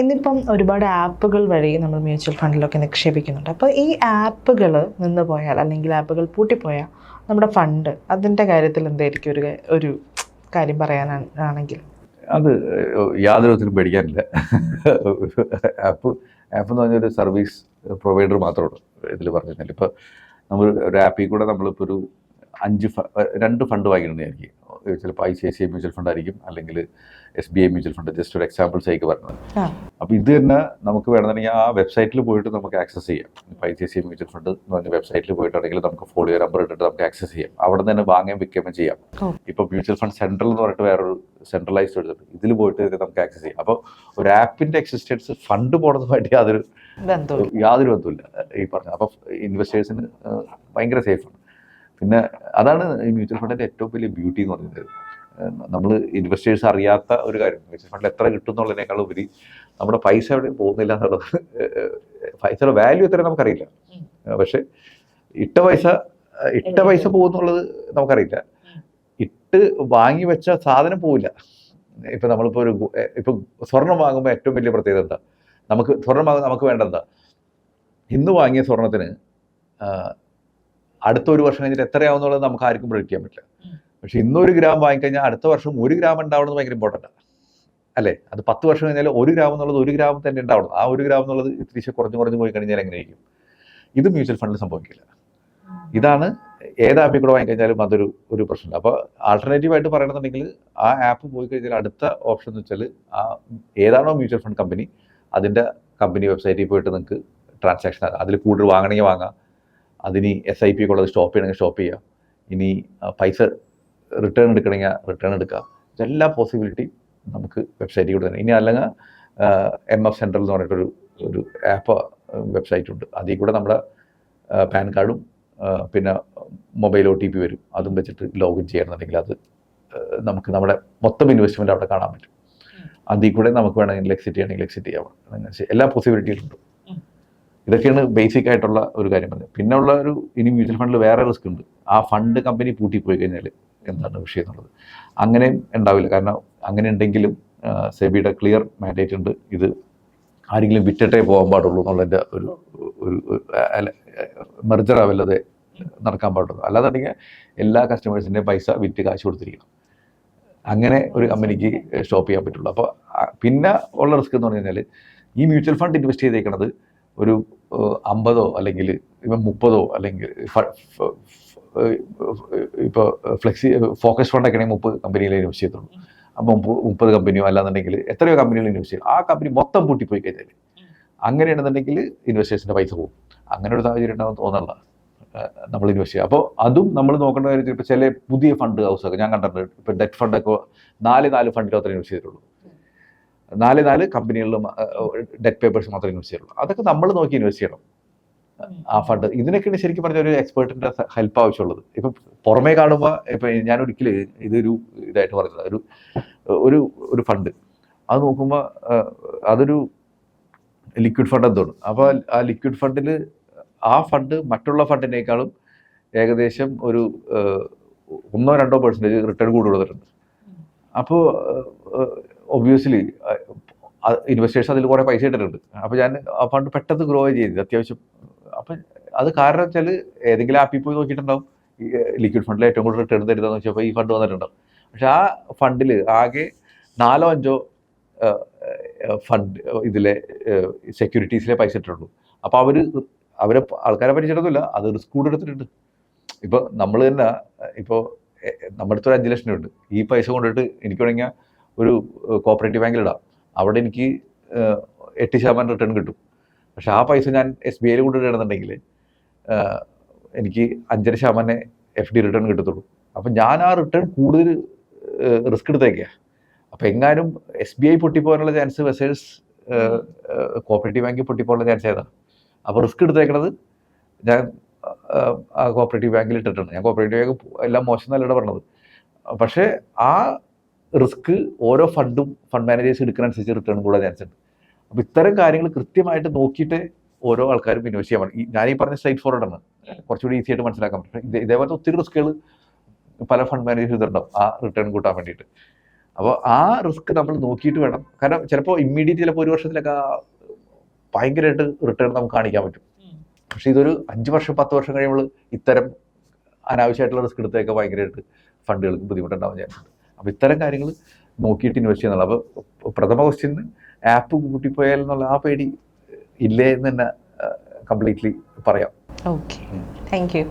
ഇന്നിപ്പം ഒരുപാട് ആപ്പുകൾ വഴി നമ്മൾ മ്യൂച്വൽ ഫണ്ടിലൊക്കെ നിക്ഷേപിക്കുന്നുണ്ട്. അപ്പോൾ ഈ ആപ്പുകൾ നിന്ന് പോയാൽ അല്ലെങ്കിൽ ആപ്പുകൾ പൂട്ടിപ്പോയാൽ നമ്മുടെ ഫണ്ട് അതിന്റെ കാര്യത്തിൽ എന്തായിരിക്കും ഒരു ഒരു കാര്യം പറയാനാണെങ്കിൽ അത് യാതൊരു വിധത്തിലും പേടിക്കാനില്ല. ആപ്പ് ആപ്പ് എന്ന് പറഞ്ഞൊരു സർവീസ് പ്രൊവൈഡർ മാത്രമാണ് ഇതിൽ പറഞ്ഞിരുന്നില്ല. ഇപ്പോൾ നമ്മൾ ഒരു ആപ്പിൽ കൂടെ നമ്മളിപ്പോൾ ഒരു അഞ്ച് രണ്ട് ഫണ്ട് വാങ്ങിയിട്ടുണ്ടായിരിക്കും ചിലപ്പോൾ I C I C I mutual fund ആയിരിക്കും അല്ലെങ്കിൽ S B I mutual fund just ഒരു എക്സാമ്പിൾസ് ആയിക്ക് പറഞ്ഞത്. അപ്പോൾ ഇത് തന്നെ നമുക്ക് വേണമെന്നുണ്ടെങ്കിൽ ആ വെബ്സൈറ്റിൽ പോയിട്ട് നമുക്ക് ആക്സസ് ചെയ്യാം. ഇപ്പോൾ I C C mutual fund എന്ന് പറഞ്ഞ വെബ്സൈറ്റിൽ പോയിട്ടാണെങ്കിൽ നമുക്ക് ഫോളിയോ നമ്പർ ഇട്ടിട്ട് നമുക്ക് ആക്സസ് ചെയ്യാം. അവിടെ നിന്ന് തന്നെ വാങ്ങുകയും വിൽക്കുകയും ചെയ്യാം. ഇപ്പോൾ മ്യൂച്വൽ ഫണ്ട് സെൻട്രൽ എന്ന് പറഞ്ഞിട്ട് വേറൊരു സെൻട്രലൈസ്ഡ് എടുത്തിട്ട് ഇതിൽ പോയിട്ട് നമുക്ക് ആക്സസ് ചെയ്യാം. അപ്പോൾ ഒരു ആപ്പിന്റെ എക്സിസ്റ്റൻസ് ഫണ്ട് പോണതുമായിട്ട് യാതൊരു യാതൊരു ബന്ധമില്ല ഈ പറഞ്ഞ അപ്പോൾ ഇൻവെസ്റ്റേഴ്സിന് ഭയങ്കര സേഫാണ് പിന്നെ അതാണ് ഈ മ്യൂച്വൽ ഫണ്ടിന്റെ ഏറ്റവും വലിയ ബ്യൂട്ടി എന്ന് പറയുന്നത്. നമ്മൾ ഇൻവെസ്റ്റേഴ്സ് അറിയാത്ത ഒരു കാര്യം. മ്യൂച്വൽ ഫണ്ടിൽ എത്ര കിട്ടും എന്നുള്ളതിനേക്കാൾ ഉപരി നമ്മുടെ പൈസ എവിടെ പോകുന്നില്ല എന്നുള്ളത് പൈസയുടെ വാല്യൂ എത്ര നമുക്കറിയില്ല. പക്ഷെ ഇട്ട പൈസ ഇട്ട പൈസ പോകുന്നുള്ളത് നമുക്കറിയില്ല. ഇട്ട് വാങ്ങി വെച്ച സാധനം പോവില്ല. ഇപ്പൊ നമ്മളിപ്പോ ഒരു ഇപ്പൊ സ്വർണം വാങ്ങുമ്പോൾ ഏറ്റവും വലിയ പ്രത്യേകത എന്താ? നമുക്ക് സ്വർണം വാങ്ങുമ്പോൾ നമുക്ക് വേണ്ടെന്താ ഇന്ന് വാങ്ങിയ സ്വർണത്തിന് അടുത്ത ഒരു വർഷം കഴിഞ്ഞിട്ട് എത്രയാവുന്നുള്ളത് നമുക്ക് ആർക്കും പ്രൊഡിക്റ്റ് ചെയ്യാൻ പറ്റില്ല. പക്ഷെ ഇന്നൊരു ഗ്രാം വാങ്ങിക്കഴിഞ്ഞാൽ അടുത്ത വർഷം ഒരു ഗ്രാം ഉണ്ടാവണമെന്ന് ഭയങ്കര ഇമ്പോർട്ടന്റ് ആണ്. അല്ലേ? അത് പത്ത് വർഷം കഴിഞ്ഞാൽ ഒരു ഗ്രാം എന്നുള്ളത് ഒരു ഗ്രാം തന്നെ ഉണ്ടാവണം. ആ ഒരു ഗ്രാം എന്നുള്ളത് തിരിച്ച് കുറഞ്ഞു കുറഞ്ഞു പോയി കഴിഞ്ഞാൽ എങ്ങനെയായിരിക്കും? ഇത് മ്യൂച്വൽ ഫണ്ടിൽ സംഭവിക്കില്ല. ഇതാണ് ഏത് ആപ്പിൽ കൂടെ വാങ്ങിക്കഴിഞ്ഞാലും അതൊരു ഒരു പ്രശ്നമില്ല അപ്പോൾ ആൾട്ടർനേറ്റീവ് ആയിട്ട് പറയണമെന്നുണ്ടെങ്കിൽ ആ ആപ്പ് പോയി കഴിഞ്ഞാൽ അടുത്ത ഓപ്ഷൻ എന്ന് വെച്ചാൽ ആ ഏതാണോ മ്യൂച്വൽ ഫണ്ട് കമ്പനി അതിന്റെ കമ്പനി വെബ്സൈറ്റിൽ പോയിട്ട് നിങ്ങൾക്ക് ട്രാൻസാക്ഷൻ അതിൽ കൂടുതൽ വാങ്ങണമെങ്കിൽ വാങ്ങാം. അതിനി എസ് ഐ പി ഉള്ളത് സ്റ്റോപ്പ് ചെയ്യണമെങ്കിൽ സ്റ്റോപ്പ് ചെയ്യാം. ഇനി പൈസ റിട്ടേൺ എടുക്കണമെങ്കിൽ റിട്ടേൺ എടുക്കാം. ഇതെല്ലാ പോസിബിലിറ്റി നമുക്ക് വെബ്സൈറ്റിൽ കൂടെ തന്നെ. ഇനി അല്ലെങ്കിൽ എം എഫ് സെൻട്രൽ എന്ന് പറഞ്ഞിട്ടൊരു ഒരു ആപ്പ് വെബ്സൈറ്റ് ഉണ്ട്. അതിൽ കൂടെ നമ്മുടെ പാൻ കാർഡും പിന്നെ മൊബൈൽ ഒ ടി പി വരും. അതും വെച്ചിട്ട് ലോഗിൻ ചെയ്യണമെന്നുണ്ടെങ്കിൽ അത് നമുക്ക് നമ്മുടെ മൊത്തം ഇൻവെസ്റ്റ്മെന്റ് അവിടെ കാണാൻ പറ്റും. അതിൽ കൂടെ നമുക്ക് വേണമെങ്കിൽ എക്സിറ്റ് ചെയ്യണമെങ്കിൽ എക്സിറ്റ് ചെയ്യാം. എല്ലാ പോസിബിലിറ്റിയും ഉണ്ട്. ഇതൊക്കെയാണ് ബേസിക് ആയിട്ടുള്ള ഒരു കാര്യം പറഞ്ഞത്. പിന്നെ ഉള്ള ഒരു ഇനി മ്യൂച്വൽ ഫണ്ടിൽ വേറെ റിസ്ക് ഉണ്ട്. ആ ഫണ്ട് കമ്പനി പൂട്ടിപ്പോയി കഴിഞ്ഞാൽ എന്താണ് വിഷയം എന്നുള്ളത് അങ്ങനെയും ഉണ്ടാവില്ല. കാരണം അങ്ങനെ ഉണ്ടെങ്കിലും സെബിയുടെ ക്ലിയർ മാൻഡേറ്റ് ഉണ്ട്. ഇത് ആരെങ്കിലും വിറ്റിട്ടേ പോകാൻ പാടുള്ളൂ എന്നുള്ളതിന്റെ ഒരു ഒരു മെർജർ ആവല്ലതെ നടക്കാൻ പാടുള്ളൂ. അല്ലാന്നുണ്ടെങ്കിൽ എല്ലാ കസ്റ്റമേഴ്സിന്റെയും പൈസ വിറ്റ് കാശ് കൊടുത്തിരിക്കണം. അങ്ങനെ ഒരു കമ്പനിക്ക് സ്റ്റോപ്പ് ചെയ്യാൻ പറ്റുള്ളൂ. അപ്പോൾ പിന്നെ ഉള്ള റിസ്ക് എന്ന് പറഞ്ഞു കഴിഞ്ഞാൽ ഈ മ്യൂച്വൽ ഫണ്ട് ഇൻവെസ്റ്റ് ചെയ്തേക്കണത് ഒരു അമ്പതോ അല്ലെങ്കിൽ ഇപ്പം മുപ്പതോ അല്ലെങ്കിൽ ഇപ്പോൾ ഫ്ലെക്സി ഫോക്കസ് ഫണ്ടൊക്കെ ആണെങ്കിൽ മുപ്പത് കമ്പനിയിൽ ഇൻവെസ്റ്റ് ചെയ്തുള്ളൂ അപ്പം മുപ്പ- മുപ്പത് കമ്പനിയോ അല്ലാന്നുണ്ടെങ്കിൽ എത്രയോ കമ്പനികൾ ഇൻവെസ്റ്റ് ചെയ്യും. ആ കമ്പനി മൊത്തം പൂട്ടിപ്പോയി കഴിഞ്ഞാൽ അങ്ങനെയാണെന്നുണ്ടെങ്കിൽ ഇൻവെസ്റ്റേഴ്സിന്റെ പൈസ പോകും. അങ്ങനെ ഒരു സാഹചര്യം ഉണ്ടാവും തോന്നല്ല നമ്മൾ ഇൻവെസ്റ്റ് ചെയ്യുക അപ്പോൾ അതും നമ്മൾ നോക്കേണ്ട കാര്യം ഇപ്പോൾ ചില പുതിയ ഫണ്ട് ഹൗസൊക്കെ ഞാൻ കണ്ടിട്ടുണ്ട്. ഇപ്പോൾ ഡെറ്റ് ഫണ്ടൊക്കെ നാല് നാല് ഫണ്ടിൽ മാത്രമേ ഇൻവെസ്റ്റ് ചെയ്തിട്ടുള്ളൂ. നാല് നാല് കമ്പനികളിലും ഡെറ്റ് പേപ്പേഴ്സ് മാത്രമേ ഇൻവെസ്റ്റ് ചെയ്യുള്ളൂ അതൊക്കെ നമ്മൾ നോക്കി ഇൻവെസ്റ്റ് ചെയ്യണം. ആ ഫണ്ട് ഇതിനൊക്കെയാണ് ശരിക്കും പറഞ്ഞ ഒരു എക്സ്പേർട്ടിന്റെ ഹെൽപ്പ് ആവശ്യമുള്ളത്. ഇപ്പൊ പുറമേ കാണുമ്പോൾ ഇപ്പൊ ഞാൻ ഒരിക്കലും ഇതൊരു ഇതായിട്ട് പറയുന്നത് ഒരു ഒരു ഒരു ഫണ്ട് അത് നോക്കുമ്പോൾ അതൊരു ലിക്വിഡ് ഫണ്ട് എന്തോണ് അപ്പോൾ ആ ലിക്വിഡ് ഫണ്ടിൽ ആ ഫണ്ട് മറ്റുള്ള ഫണ്ടിനേക്കാളും ഏകദേശം ഒരു ഒന്നോ രണ്ടോ പെർസെന്റേജ് റിട്ടേൺ കൂടുതലുണ്ട് കൊടുത്തിട്ടുണ്ട്. അപ്പോൾ ഒബ്വിയസ്ലി ഇൻവെസ്റ്റേഴ്സ് അതിൽ കുറേ പൈസ ഇട്ടിട്ടുണ്ട്. അപ്പോൾ ഞാൻ ആ ഫണ്ട് പെട്ടെന്ന് ഗ്രോ ചെയ്ത് അത്യാവശ്യം അപ്പം അത് കാരണം വെച്ചാൽ ഏതെങ്കിലും ആപ്പിൽ പോയി നോക്കിയിട്ടുണ്ടാവും. ലിക്വിഡ് ഫണ്ടിൽ ഏറ്റവും കൂടുതൽ റിട്ടേൺ തരുന്നതെന്ന് വെച്ചപ്പോൾ ഈ ഫണ്ട് വന്നിട്ടുണ്ടാവും. പക്ഷെ ആ ഫണ്ടിൽ ആകെ നാലോ അഞ്ചോ ഫണ്ട് ഇതിലെ സെക്യൂരിറ്റീസിലെ പൈസ ഇട്ടിട്ടുള്ളൂ. അപ്പോൾ അവർ അവരെ ആൾക്കാരെ പരിചയമൊന്നുമില്ല അത് റിസ്ക് കൂടെ എടുത്തിട്ടുണ്ട്. ഇപ്പോൾ നമ്മൾ തന്നെ ഇപ്പോൾ നമ്മുടെ അടുത്തൊരു അഞ്ച് ലക്ഷം ഉണ്ട് ഈ പൈസ കൊണ്ടിട്ട് എനിക്ക് വേണമെങ്കിൽ ഒരു കോപ്പറേറ്റീവ് ബാങ്കിൽ ഇടാം. അവിടെ എനിക്ക് എട്ട് ശതമാനം റിട്ടേൺ കിട്ടും. പക്ഷെ ആ പൈസ ഞാൻ എസ് ബി ഐയിൽ കൊണ്ടിടുകയാണെന്നുണ്ടെങ്കിൽ എനിക്ക് അഞ്ചര ശതമാനം എഫ് ഡി റിട്ടേൺ കിട്ടത്തുള്ളൂ. അപ്പം ഞാൻ ആ റിട്ടേൺ കൂടുതൽ റിസ്ക് എടുത്തേക്കാണ് അപ്പം എങ്ങാനും എസ് ബി ഐ പൊട്ടിപ്പോകാനുള്ള ചാൻസ് വെസേഴ്സ് കോപ്പറേറ്റീവ് ബാങ്കിൽ പൊട്ടിപ്പോകാനുള്ള ചാൻസ് ഏതാണ് അപ്പോൾ റിസ്ക് എടുത്തേക്കണത് ഞാൻ കോപ്പറേറ്റീവ് ബാങ്കിൽ ഇട്ടിട്ടുണ്ട് ഞാൻ കോപ്പറേറ്റീവ് ബാങ്ക് എല്ലാം മോശം എന്നല്ല പറഞ്ഞത്. പക്ഷേ ആ റിസ്ക് ഓരോ ഫണ്ടും ഫണ്ട് മാനേജേഴ്സ് എടുക്കുന്നതനുസരിച്ച് റിട്ടേൺ കൂടാൻ ചാൻസ് ഉണ്ട്. അപ്പോൾ ഇത്തരം കാര്യങ്ങൾ കൃത്യമായിട്ട് നോക്കിയിട്ട് ഓരോ ആൾക്കാരും ഇൻവെസ്റ്റ് ചെയ്യാൻ പറ്റും ഞാൻ ഈ പറഞ്ഞ സ്ട്രൈറ്റ് ഫോർവേഡ് ആണ്. കുറച്ചുകൂടി ഈസി ആയിട്ട് മനസ്സിലാക്കാൻ പറ്റും. ഇത് ഇതേപോലത്തെ ഒത്തിരി റിസ്കുകൾ പല ഫണ്ട് മാനേജേഴ്സ് ചെയ്തിട്ടുണ്ടാവും ആ റിട്ടേൺ കൂട്ടാൻ വേണ്ടിയിട്ട്. അപ്പോൾ ആ റിസ്ക് നമ്മൾ നോക്കിയിട്ട് വേണം. കാരണം ചിലപ്പോൾ ഇമ്മീഡിയറ്റ് ചിലപ്പോൾ ഒരു വർഷത്തിലൊക്കെ ഭയങ്കരമായിട്ട് റിട്ടേൺ നമുക്ക് കാണിക്കാൻ പറ്റും. പക്ഷേ ഇതൊരു അഞ്ച് വർഷം പത്ത് വർഷം കഴിയുമ്പോൾ ഇത്തരം അനാവശ്യമായിട്ടുള്ള റിസ്ക് എടുത്തേക്ക് ഭയങ്കരമായിട്ട് ഫണ്ടുകൾക്ക് ബുദ്ധിമുട്ടുണ്ടാവും ചാൻസ് ഉണ്ട് അപ്പോൾ ഇത്തരം കാര്യങ്ങൾ നോക്കിയിട്ട് ഇൻവെസ്റ്റ് ചെയ്യുന്നുള്ളൂ അപ്പോൾ പ്രഥമ ക്വസ്റ്റ്യന് ആപ്പ് കൂട്ടിപ്പോയാൽ എന്നുള്ള ആ പേടി ഇല്ലേ എന്ന് തന്നെ കംപ്ലീറ്റ്ലി പറയാം. Okay thank you